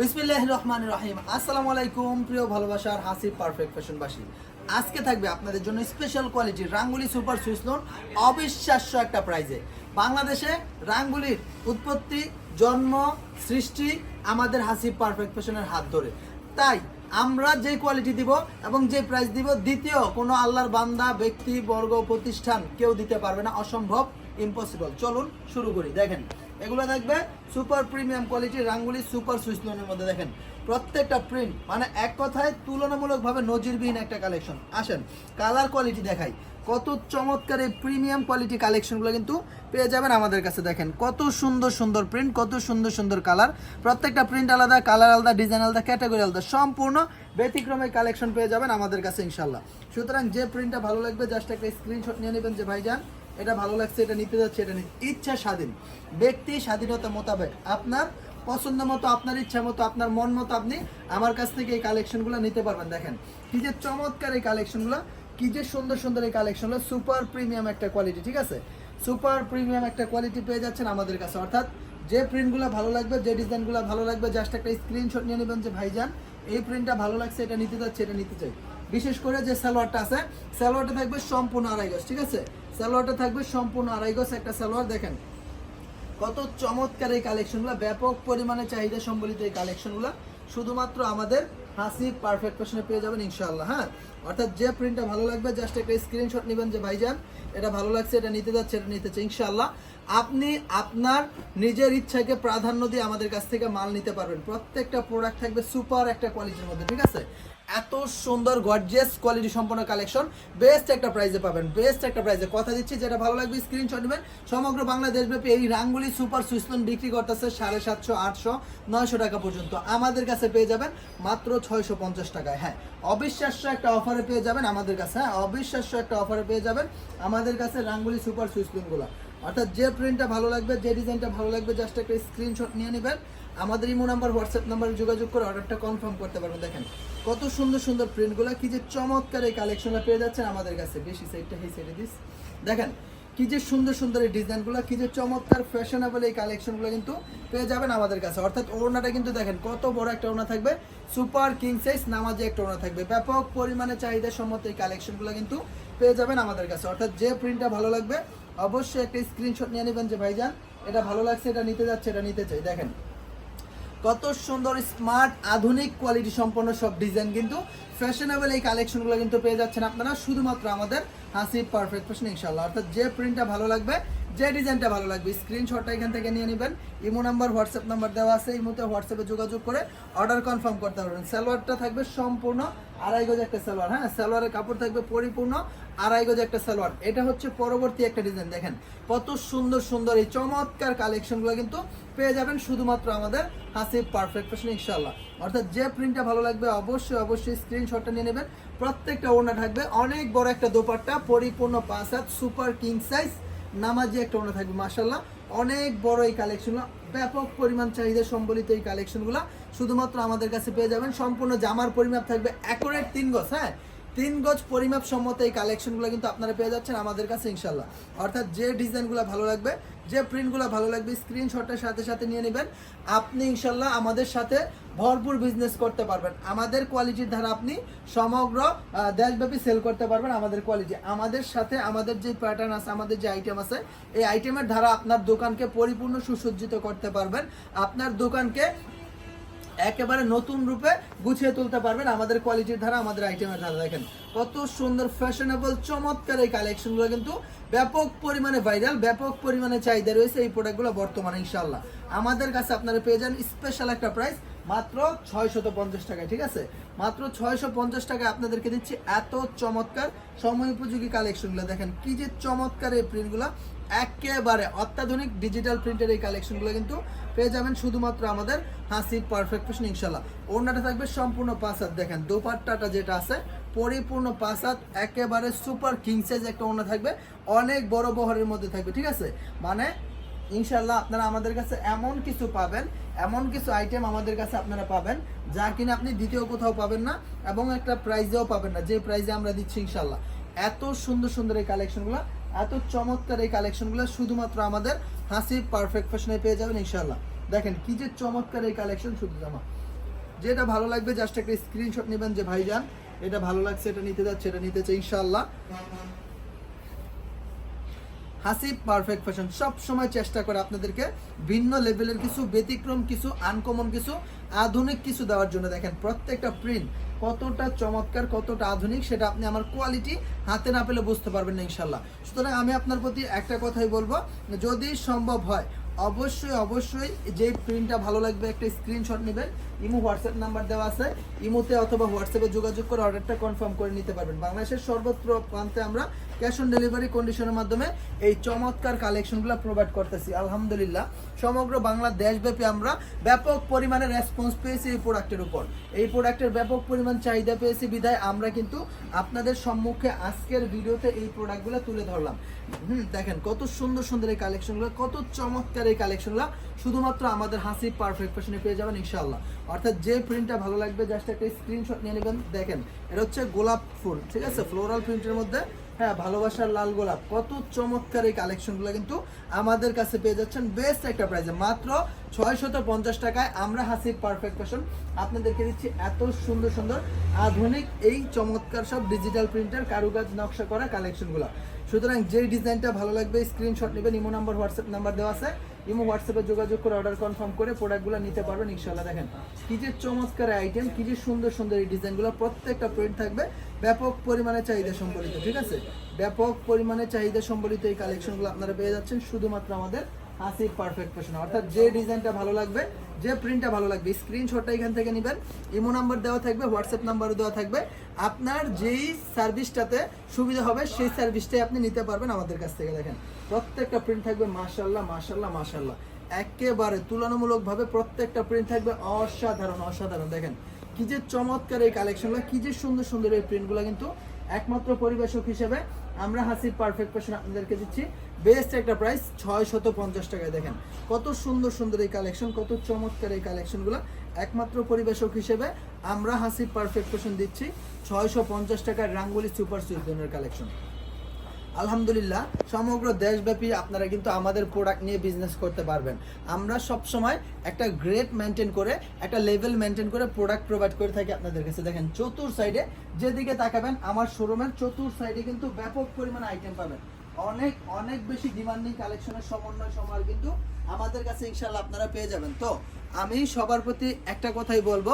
বিসমিল্লাহ রহমান রহিম। আসসালামু আলাইকুম, প্রিয় ভালোবাসার হাসি পারফেক্ট ফ্যাশনবাসী আজকে থাকবে আপনাদের জন্য স্পেশাল কোয়ালিটির রাঙ্গুলি সুপার সুইস লোন অবিশ্বাস্য একটা প্রাইজে বাংলাদেশে রাঙ্গুলির উৎপত্তি, জন্ম, সৃষ্টি আমাদের হাসি পারফেক্ট ফ্যাশনের হাত ধরে। তাই আমরা যে কোয়ালিটি দিব এবং যে প্রাইস দিব, দ্বিতীয় কোনো আল্লাহর বান্দা, ব্যক্তি, বর্গ, প্রতিষ্ঠান কেউ দিতে পারবে না, অসম্ভব ইম্পসিবল চলুন শুরু করি। দেখেন এগুলো দেখবে সুপার প্রিমিয়াম কোয়ালিটি রাঙ্গুলি সুপার সুইচ লোনের মধ্যে দেখেন। প্রত্যেকটা প্রিন্ট মানে এক কথায় তুলনামূলকভাবে নজিরবিহীন একটা কালেকশন আসেন কালার কোয়ালিটি দেখাই। কত চমৎকার এই প্রিমিয়াম কোয়ালিটি কালেকশনগুলো কিন্তু পেয়ে যাবেন আমাদের কাছে দেখেন। কত সুন্দর সুন্দর প্রিন্ট কত সুন্দর সুন্দর কালার প্রত্যেকটা প্রিন্ট আলাদা কালার আলাদা ডিজাইন আলাদা ক্যাটাগরি আলাদা। সম্পূর্ণ ব্যতিক্রমে কালেকশন পেয়ে যাবেন আমাদের কাছে ইনশাল্লাহ সুতরাং যে প্রিন্টটা ভালো লাগবে জাস্ট একটা স্ক্রিনশট নিয়ে নেবেন যে ভাইজান। এটা ভালো লাগছে, এটা নিতে যাচ্ছে, এটা নিতে ইচ্ছা স্বাধীন। ব্যক্তি স্বাধীনতা মোতাবেক আপনার পছন্দ মতো, আপনার ইচ্ছা মতো, আপনার মন মতো আপনি আমার কাছ থেকে এই কালেকশনগুলো নিতে পারবেন। দেখেন, কি যে চমৎকার এই কালেকশনগুলো, কি যে সুন্দর সুন্দর এই কালেকশনগুলো, সুপার প্রিমিয়াম একটা কোয়ালিটি, ঠিক আছে? সুপার প্রিমিয়াম একটা কোয়ালিটি পেয়ে যাচ্ছেন আমাদের কাছে। অর্থাৎ যে প্রিন্টগুলো ভালো লাগবে, যে ডিজাইনগুলো ভালো লাগবে জাস্ট একটা স্ক্রিনশট নিয়ে নেবেন যে, ভাইজান, এই প্রিন্টটা ভালো লাগছে, এটা নিতে যাচ্ছে, এটা নিতে চাই। বিশেষ করে যে সালোয়ারটা আছে, সালোয়ারটা থাকবে সম্পূর্ণ আড়াই গজ, ঠিক আছে? সালোয়ারটা থাকবে সম্পূর্ণ আড়াই গজ একটা সালোয়ার, দেখেন। কত চমৎকার এই কালেকশনগুলো ব্যাপক পরিমাণে চাহিদা সম্বলিত এই কালেকশনগুলো শুধুমাত্র আমাদের হাসি পারফেক্ট ফ্যাশনে পেয়ে যাবেন ইনশাআল্লাহ হ্যাঁ? অর্থাৎ যে প্রিন্টটা ভালো লাগবে জাস্ট একটা স্ক্রিনশট নেবেন যে, ভাইজান, এটা ভালো লাগছে, এটা নিতে যাচ্ছে, এটা নিতে চাই। ইনশাআল্লাহ, আপনি আপনার নিজের ইচ্ছাকে প্রাধান্য দিয়ে আমাদের কাছ থেকে মাল নিতে পারবেন। প্রত্যেকটা প্রোডাক্ট থাকবে সুপার একটা কোয়ালিটির মধ্যে, ঠিক আছে? এত সুন্দর গর্জিয়াস কোয়ালিটি সম্পন্ন কালেকশন বেস্ট একটা প্রাইজে পাবেন বেস্ট একটা প্রাইজে কথা দিচ্ছি, যেটা ভালো লাগবে স্ক্রিনশট নেবেন। সমগ্র বাংলাদেশ ব্যাপী এই রাঙ্গুলি সুপার সুইসলন বিক্রি করতেছে সাড়ে সাতশো, আটশো, নয়শো টাকা পর্যন্ত। আমাদের কাছে পেয়ে যাবেন মাত্র ছয়শো পঞ্চাশ টাকায়। হ্যাঁ অবিশ্বাস্য একটা অফারে পেয়ে যাবেন আমাদের কাছে হ্যাঁ অবিশ্বাস্য একটা অফারে পেয়ে যাবেন আমাদের কাছে রাঙ্গুলি সুপার সুইসলনগুলো অর্থাৎ যে প্রিন্টটা ভালো লাগবে, যে ডিজাইনটা ভালো লাগবে জাস্ট একটা স্ক্রিনশট নিয়ে নেবেন। আমাদের ইমো নাম্বার হোয়াটসঅ্যাপ নাম্বারে যোগাযোগ করে অর্ডারটা কনফার্ম করতে পারবেন। দেখেন, কত সুন্দর সুন্দর প্রিন্টগুলো কি যে চমৎকার এই কালেকশনটা পেয়ে যাচ্ছেন আমাদের কাছে। বেশি সাইডটা এই দিস। দেখেন কি যে সুন্দর সুন্দর এই ডিজাইনগুলো, কি যে চমৎকার ফ্যাশনেবল এই কালেকশনগুলো কিন্তু পেয়ে যাবেন আমাদের কাছে। অর্থাৎ ওড়নাটা কিন্তু দেখেন, কত বড় একটা ওড়না থাকবে। সুপার কিং সাইজ নামাজে একটা ওড়না থাকবে। ব্যাপক পরিমাণে চাহিদা সম্মত এই কালেকশনগুলো কিন্তু পেয়ে যাবেন আমাদের কাছে। অর্থাৎ যে প্রিন্টটা ভালো লাগবে, অবশ্যই একটা স্ক্রিনশট নিয়ে নেবেন যে, ভাইজান, এটা ভালো লাগছে, এটা নিতে যাচ্ছে, এটা নিতে চাই। দেখেন কত সুন্দর স্মার্ট আধুনিক কোয়ালিটি সম্পন্ন সব ডিজাইন কিন্তু ফ্যাশনেবল এই কালেকশনগুলো কিন্তু পেয়ে যাচ্ছেন আপনারা। শুধুমাত্র আমাদের হাসি পারফেক্ট ফ্যাশন ইনশাল্লাহ অর্থাৎ যে প্রিন্টটা ভালো লাগবে যে ডিজাইনটা ভালো লাগবে স্ক্রিনশটটা এখান থেকে নিয়ে নেবেন। ইমো নাম্বার, হোয়াটসঅ্যাপ নাম্বার দেওয়া আছে ইমোতে হোয়াটসঅ্যাপে যোগাযোগ করে অর্ডার কনফার্ম করতে পারবেন। সালোয়ারটা থাকবে সম্পূর্ণ আড়াই গজ একটা সালোয়ার হ্যাঁ? সালোয়ারের কাপড় থাকবে পরিপূর্ণ আড়াই গজ একটা সালোয়ার। এটা হচ্ছে পরবর্তী একটা ডিজাইন, দেখেন। কত সুন্দর সুন্দর এই চমৎকার কালেকশনগুলো কিন্তু পেয়ে যাবেন শুধুমাত্র আমাদের হাসিব পারফেক্ট ফ্যাশন ইনশাল্লাহ অর্থাৎ যে প্রিন্টটা ভালো লাগবে, অবশ্যই অবশ্যই স্ক্রিনশটটা নিয়ে নেবেন। প্রত্যেকটা ওড়না থাকবে অনেক বড় একটা দোপাট্টা, পরিপূর্ণ পাঁচ হাত সুপার কিং সাইজ নামাজি একটা ওড়না থাকবে মাসাল্লাহ অনেক বড় এই কালেকশনগুলো ব্যাপক পরিমাণ চাহিদা সম্বলিত এই কালেকশনগুলো শুধুমাত্র আমাদের কাছে পেয়ে যাবেন, সম্পূর্ণ জামার পরিমাপ থাকবে অ্যাকোরেট তিন গজ হ্যাঁ? তিন গজ পরিমাপ সম্মত এই কালেকশনগুলো কিন্তু আপনারা পেয়ে যাচ্ছেন আমাদের কাছে ইনশাল্লাহ অর্থাৎ যে ডিজাইনগুলো ভালো লাগবে, যে প্রিন্টগুলো ভালো লাগবে স্ক্রিনশটের সাথে সাথে নিয়ে নেবেন। আপনি ইনশাল্লাহ আমাদের সাথে ভরপুর বিজনেস করতে পারবেন। আমাদের কোয়ালিটির ধারা আপনি সমগ্র দেশব্যাপী সেল করতে পারবেন আমাদের কোয়ালিটি আমাদের সাথে আমাদের যে প্যাটার্ন আছে, আমাদের যে আইটেম আছে, এই আইটেমের ধারা আপনার দোকানকে পরিপূর্ণ সুসজ্জিত করতে পারবেন। আপনার দোকানকে একেবারে নতুন রূপে গুছিয়ে তুলতে পারবেন আমাদের কোয়ালিটির ধারা, আমাদের আইটেমের ধারা। দেখেন কত সুন্দর ফ্যাশনেবল চমৎকার এই কালেকশনগুলো কিন্তু ব্যাপক পরিমাণে ভাইরাল ব্যাপক পরিমাণে চাহিদা রয়েছে এই প্রোডাক্টগুলো বর্তমানে ইনশাল্লাহ আমাদের কাছে আপনারা পেয়ে যান স্পেশাল একটা প্রাইস মাত্র ছয়শত পঞ্চাশ টাকায়, ঠিক আছে? মাত্র ছয়শো পঞ্চাশ টাকায় আপনাদেরকে দিচ্ছি এত চমৎকার সময় উপযোগী কালেকশনগুলো দেখেন কি যে চমৎকার এই প্রিন্টগুলো একেবারে অত্যাধুনিক ডিজিটাল প্রিন্টের এই কালেকশনগুলো কিন্তু পেয়ে যাবেন শুধুমাত্র আমাদের হাসি পারফেক্ট ইনশাল্লাহ ওড়নাটা থাকবে সম্পূর্ণ পাঁচ হাত। দেখেন, দোপাট্টাটা যেটা আছে পরিপূর্ণ পাঁচ একেবারে সুপার কিং সাইজ একটা ওড়না থাকবে। অনেক বড় বহরের মধ্যে থাকবে, ঠিক আছে? মানে ইনশাল্লাহ আপনারা আমাদের কাছে এমন কিছু পাবেন, এমন কিছু আইটেম আমাদের কাছে আপনারা পাবেন, যা কিনা আপনি দ্বিতীয় কোথাও পাবেন না এবং একটা প্রাইজেও পাবেন না, যে প্রাইজে আমরা দিচ্ছি ইনশাল্লাহ এত সুন্দর সুন্দর এই কালেকশনগুলো এত চমৎকার এই কালেকশনগুলো শুধুমাত্র আমাদের হাসি পারফেক্ট ফ্যাশনে পেয়ে যাবেন ইনশাল্লাহ দেখেন, কি যে চমৎকার এই কালেকশন শুধু জামা। যেটা ভালো লাগবে জাস্ট একটা স্ক্রিনশট নেবেন যে ভাইজান এটা ভালো লাগছে, এটা নিতে যাচ্ছে, এটা নিতে চাই, ইনশাআল্লাহ। হাসিব পারফেক্ট ফ্যাশন সব সময় চেষ্টা করে আপনাদেরকে ভিন্ন লেভেলের কিছু, ব্যতিক্রম কিছু আনকমন কিছু, আধুনিক কিছু দেওয়ার জন্য। দেখেন, প্রত্যেকটা প্রিন্ট কতটা চমৎকার, কতটা আধুনিক, সেটা আপনি আমার কোয়ালিটি হাতে না পেলে বুঝতে পারবেন না ইনশাল্লাহ সুতরাং আমি আপনার প্রতি একটা কথাই বলব, যদি সম্ভব হয় অবশ্যই অবশ্যই যে প্রিন্টটা ভালো লাগবে, একটা স্ক্রিনশট নেবেন। ইমো হোয়াটসঅ্যাপ নাম্বার দেওয়া আছে। ইমোতে অথবা হোয়াটসঅ্যাপে যোগাযোগ করে অর্ডারটা কনফার্ম করে নিতে পারবেন। বাংলাদেশের সর্বত্র প্রান্তে আমরা ক্যাশ অন ডেলিভারি কন্ডিশনের মাধ্যমে এই চমৎকার কালেকশনগুলো প্রোভাইড করতেছি। আলহামদুলিল্লাহ। সমগ্র বাংলাদেশব্যাপী আমরা ব্যাপক পরিমাণে রেসপন্স পেয়েছি এই প্রোডাক্টের উপর। এই প্রোডাক্টের ব্যাপক পরিমাণ চাহিদা পেয়েছি বিধায় আমরা কিন্তু আপনাদের সম্মুখে আজকের ভিডিওতে এই প্রোডাক্টগুলো তুলে ধরলাম। হুম, দেখেন কত সুন্দর সুন্দর এই কালেকশনগুলো কত চমৎকার এই কালেকশনগুলো শুধুমাত্র আমাদের হাসি পারফেক্ট ফ্যাশনে পেয়ে যাবেন, ইনশাআল্লাহ। অর্থাৎ যে প্রিন্টটা ভালো লাগবে জাস্ট একটা স্ক্রিনশট নিয়ে নেবেন। দেখেন, এটা হচ্ছে গোলাপ ফুল, ঠিক আছে? ফ্লোরাল প্রিন্টের মধ্যে হ্যাঁ ভালোবাসার লাল গোলাপ। কত চমৎকার এই কালেকশনগুলো কিন্তু আমাদের কাছে পেয়ে যাচ্ছেন। বেস্ট একটা প্রাইসে মাত্র ছয়শত পঞ্চাশ টাকায় আমরা হাসিব পারফেক্ট ফ্যাশন আপনাদেরকে দিচ্ছি এত সুন্দর সুন্দর, আধুনিক এই চমৎকার সব ডিজিটাল প্রিন্টার কারুকাজ, নকশা করা কালেকশনগুলো সুতরাং যেই ডিজাইনটা ভালো লাগবে স্ক্রিনশট নেবেন ইমো নাম্বার হোয়াটসঅ্যাপ নাম্বার দেওয়া আছে। ইমো হোয়াটসঅ্যাপে যোগাযোগ করে অর্ডার কনফার্ম করে প্রোডাক্টগুলো নিতে পারবেন ইনশাল্লাহ দেখেন, কী যে চমৎকার আইটেম কী যে সুন্দর সুন্দর এই ডিজাইনগুলো, প্রত্যেকটা প্রিন্ট থাকবে। ব্যাপক পরিমাণে চাহিদা সম্বলিত, ঠিক আছে? ব্যাপক পরিমাণে চাহিদা সম্বলিত এই কালেকশনগুলো আপনারা পেয়ে যাচ্ছেন, শুধুমাত্র আমাদের হাসি পারফেক্ট ফ্যাশন অর্থাৎ যে ডিজাইনটা ভালো লাগবে, যে প্রিন্টটা ভালো লাগবে স্ক্রিনশটটা এখান থেকে নেবেন। ইমো নাম্বার দেওয়া থাকবে হোয়াটসঅ্যাপ নাম্বারও দেওয়া থাকবে। আপনার যেই সার্ভিসটাতে সুবিধা হবে, সেই সার্ভিসটাই আপনি নিতে পারবেন আমাদের কাছ থেকে, দেখেন। প্রত্যেকটা প্রিন্ট থাকবে মাশাল্লাহ মাশাল্লাহ মাশাল্লাহ একেবারে তুলনামূলকভাবে প্রত্যেকটা প্রিন্ট থাকবে অসাধারণ অসাধারণ, দেখেন। কি যে চমৎকার এই কালেকশনগুলো কি যে সুন্দর সুন্দর এই প্রিন্টগুলো কিন্তু একমাত্র পরিবেশক হিসেবে আমরা হাসির পারফেক্ট পেশন আপনাদেরকে দিচ্ছি। বেস্ট একটা প্রাইস ছয় শত পঞ্চাশ টাকায় দেখেন। কত সুন্দর সুন্দর এই কালেকশন কত চমৎকার এই কালেকশনগুলো একমাত্র পরিবেশক হিসেবে আমরা হাসির পারফেক্ট পেশন দিচ্ছি ছয়শো পঞ্চাশ টাকার রাঙ্গুলি সুপার সুইজনের কালেকশন আলহামদুলিল্লাহ, সমগ্র দেশব্যাপী আপনারা কিন্তু আমাদের প্রোডাক্ট নিয়ে বিজনেস করতে পারবেন। আমরা সব সময় একটা গ্রেড মেনটেন করে, একটা লেভেল মেনটেন করে প্রোডাক্ট প্রোভাইড করে থাকি আপনাদের কাছে। দেখেন, চতুর সাইডে যেদিকে তাকাবেন, আমার শোরুমের চতুর সাইডে কিন্তু ব্যাপক পরিমাণে আইটেম পাবেন। অনেক অনেক বেশি ডিমান্ডিং কালেকশনের সমন্বয় সমার কিন্তু আমাদের কাছে ইনশাল্লাহ আপনারা পেয়ে যাবেন। তো আমি সবার প্রতি একটা কথাই বলব,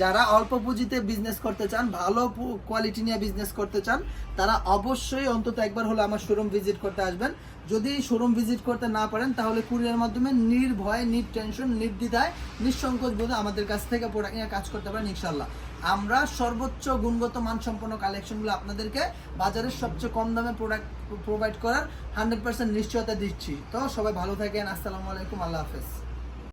যারা অল্প পুঁজিতে বিজনেস করতে চান, ভালো কোয়ালিটি নিয়ে বিজনেস করতে চান, তারা অবশ্যই অন্তত একবার হলে আমার শোরুম ভিজিট করতে আসবেন। যদি শোরুম ভিজিট করতে না পারেন, তাহলে কুরিয়ার মাধ্যমে নির্ভয় নির টেনশন নির্দ্বিধায়, নিঃসংকোচ বোধে আমাদের কাছ থেকে প্রোডাক্ট নিয়ে কাজ করতে পারেন ইনশাল্লাহ আমরা সর্বোচ্চ গুণগত মানসম্পন্ন কালেকশনগুলো আপনাদেরকে বাজারের সবচেয়ে কম দামে প্রোডাক্ট প্রোভাইড করার হান্ড্রেড পার্সেন্ট নিশ্চয়তা দিচ্ছি। তো সবাই ভালো থাকেন, আসসালামু আলাইকুম, আল্লাহ হাফেজ।